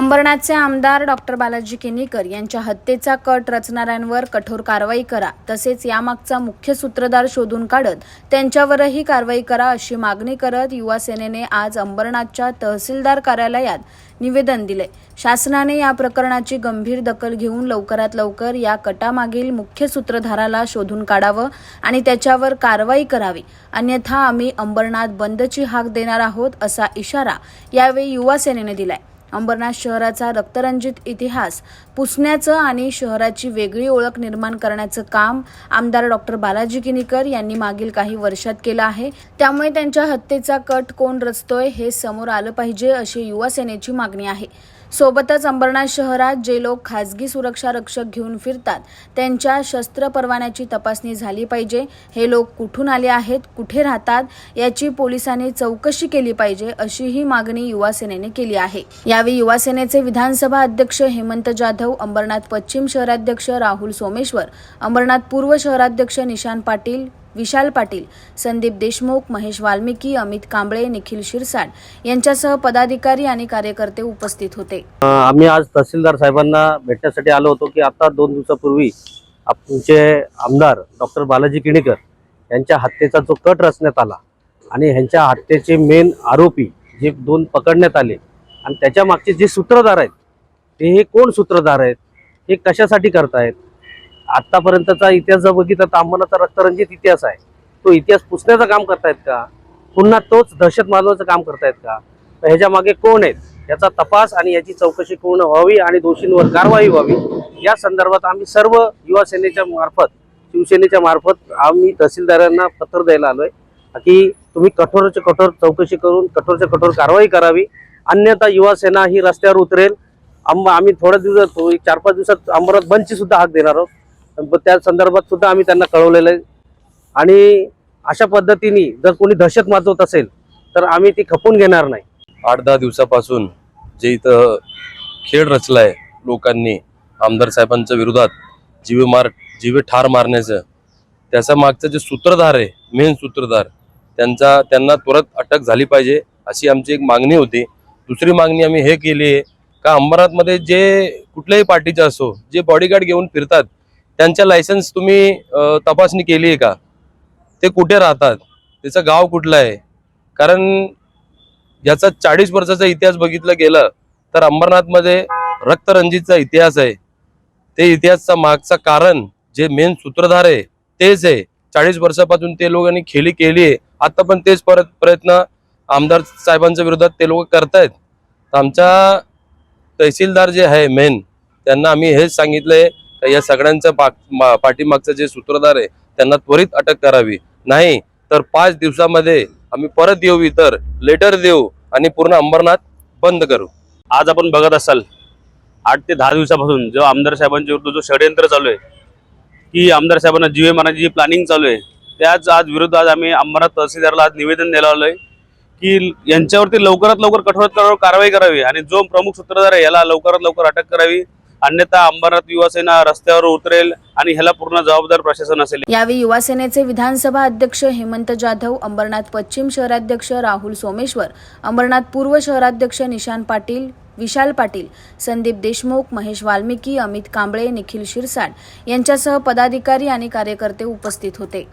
अंबरनाथचे आमदार डॉक्टर बालाजी केनीकर यांच्या हत्येचा कट रचणाऱ्यांवर कठोर कारवाई करा तसेच यामागचा मुख्य सूत्रधार शोधून काढत त्यांच्यावरही कारवाई करा अशी मागणी करत युवा सेनेने आज अंबरनाथच्या तहसीलदार कार्यालयात निवेदन दिले. शासनाने या प्रकरणाची गंभीर दखल घेऊन लवकरात लवकर या कटामागील मुख्य सूत्रधाराला शोधून काढावं आणि त्याच्यावर कारवाई करावी. अन्यथा आम्ही अंबरनाथ बंदची हाक देणार आहोत असा इशारा यावेळी युवा सेनेने दिलाय. अंबरनाथ शहराचा रक्तरंजित इतिहास पुसण्याचं आणि शहराची वेगळी ओळख निर्माण करण्याचं काम आमदार डॉक्टर बालाजी किनीकर यांनी मागील काही वर्षात केलं आहे. त्यामुळे त्यांच्या हत्येचा कट कोण रचतोय हे समोर आलं पाहिजे अशी युवा सेनेची मागणी आहे. सोबतच अंबरनाथ शहरात जे लोक खासगी सुरक्षा रक्षक घेऊन फिरतात त्यांच्या शस्त्र परवान्याची तपासणी झाली पाहिजे. हे लोक कुठून आले आहेत कुठे राहतात याची पोलिसांनी चौकशी केली पाहिजे अशीही मागणी युवासेनेने केली आहे. यावेळी युवासेनेचे विधानसभा अध्यक्ष हेमंत जाधव अंबरनाथ पश्चिम शहराध्यक्ष राहुल सोमेश्वर अंबरनाथ पूर्व शहराध्यक्ष निशान पाटील विशाल पाटील संदीप देशमुख महेश वाल्मिकी अमित कांबळे निखिल शिरसाट यांच्यासह पदाधिकारी आणि कार्यकर्ते उपस्थित होते. आम्ही आज तहसीलदार साहेबांना भेटण्यासाठी आलो होतो की आता दोन दिवसापूर्वी आमचे आमदार डॉक्टर बालाजी किणीकर यांच्या हत्येचा जो कट रचण्यात आला आणि ह्यांच्या हत्येचे मेन आरोपी जे दोन पकडण्यात आले आणि त्याच्या मागचे जे सूत्रधार आहेत ते हे कोण सूत्रधार आहेत हे कशासाठी करतायत आत्तापर्यंतचा इतिहास जर बघितला तर अंबरनाथचा रक्तरंजित इतिहास आहे. तो इतिहास पुसण्याचं काम करतायत का? पुन्हा तोच दहशत माजवायचं काम करतायत का? तर ह्याच्या मागे कोण आहेत? याचा तपास आणि याची चौकशी पूर्ण व्हावी आणि दोषींवर कारवाई व्हावी या संदर्भात आम्ही सर्व युवा सेनेच्या मार्फत शिवसेनेच्या मार्फत आम्ही तहसीलदारांना पत्र द्यायला आलोय की तुम्ही कठोरचे कठोर चौकशी करून कठोरच्या कठोर कारवाई करावी. अन्यथा युवा सेना ही रस्त्यावर उतरेल. आम्ही थोड्या दिवसात चार पाच दिवसात अमरावती बंदची सुद्धा हाक देणार आहोत. त्या संदर्भात सुद्धा आम्ही त्यांना कळवलेलं आहे. आणि अशा पद्धतीने जर कोणी दहशत माजवत असेल तर आम्ही ती खपून घेणार नाही. आठ दहा दिवसापासून जे इथं खेळ रचलाय लोकांनी आमदार साहेबांच्या विरोधात जीवे मार जीवे ठार मारण्याचं त्याचा मागचं जे सूत्रधार आहे मेन सूत्रधार त्यांचा त्यांना त्वरत अटक झाली पाहिजे अशी आमची एक मागणी होती. दुसरी मागणी आम्ही हे केली आहे का अंबरनाथमध्ये जे कुठल्याही पार्टीचे असो जे बॉडीगार्ड घेऊन फिरतात त्यांच्या लायसन्स तुम्ही तपासणी केली आहे का? ते कुठे राहतात? त्याचं गाव कुठलं आहे? कारण याचा चाळीस वर्षाचा इतिहास बघितला गेलं तर अंबरनाथमध्ये रक्तरंजितचा इतिहास आहे. ते इतिहासचा मागचा कारण जे मेन सूत्रधार आहे तेच आहे. चाळीस वर्षापासून ते लोकांनी खेळी केली आहे. आता पण तेच परत प्रयत्न आमदार साहेबांच्या विरोधात ते लोक करतायत. तर आमच्या तहसीलदार जे आहे मेन त्यांना आम्ही हेच सांगितलंय तर या सगळ्यांच्या मा- पाठीमागचं जे सूत्रधार आहे त्यांना त्वरित अटक करावी. नाही तर पाच दिवसामध्ये आम्ही परत येऊ इतर लेटर देऊ आणि पूर्ण अंबरनाथ बंद करू. आज आपण बघत असाल आठ ते दहा दिवसापासून जो आमदार साहेबांच्या विरुद्ध जो षडयंत्र चालू आहे की आमदार साहेबांना जीवे मारण्याची जी प्लॅनिंग चालू आहे त्याच आज विरुद्ध आज आम्ही अंबरनाथ तहसीलदारला आज निवेदन द्यायला आलोय की यांच्यावरती लवकरात लवकर कठोरात कठोर कारवाई करावी आणि जो प्रमुख सूत्रधार आहे याला लवकरात लवकर अटक करावी. अन्यथा अंबरनाथ युवासेना रस्त्यावर उतरेल आणि ह्याला पूर्ण जबाबदार प्रशासन असेल. यावेळी युवासेनेचे विधानसभा अध्यक्ष हेमंत जाधव अंबरनाथ पश्चिम शहराध्यक्ष राहुल सोमेश्वर अंबरनाथ पूर्व शहराध्यक्ष निशान पाटील विशाल पाटील संदीप देशमुख महेश वाल्मिकी अमित कांबळे निखिल शिरसाट यांच्यासह पदाधिकारी आणि कार्यकर्ते उपस्थित होते.